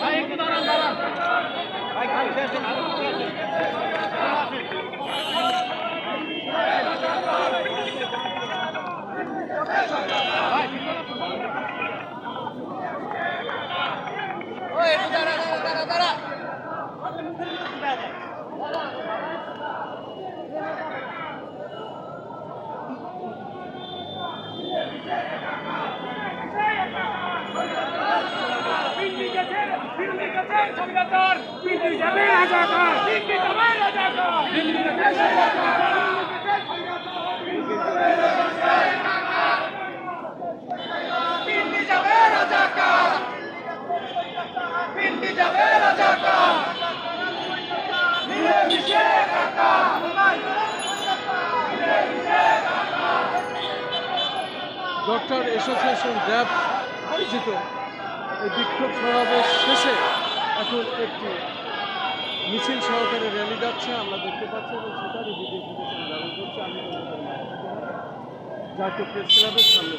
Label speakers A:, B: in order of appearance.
A: ভাই একটু দাঁড়ান দাঁড়ান ভাই খালি শেষ
B: পিন্ডি যাবে রাজাকার পিন্ডি যাবে রাজাকার পিন্ডি গেছে রাজাকার পিন্ডি যাবে রাজাকার পিন্ডি যাবে রাজাকার মিলে মিশে একাকার
C: ডক্টর অ্যাসোসিয়েশন র্যাব আয়োজিত এই বিক্ষোভ সমাবেশ শেষে এখন একটি মিছিল সহকারে র্যালি যাচ্ছে, আমরা দেখতে পাচ্ছি এবং সেটারই ভিডিও ফুটেজ আমি ধারণ করছি। আমি জাতীয় প্রেস ক্লাবের সামনে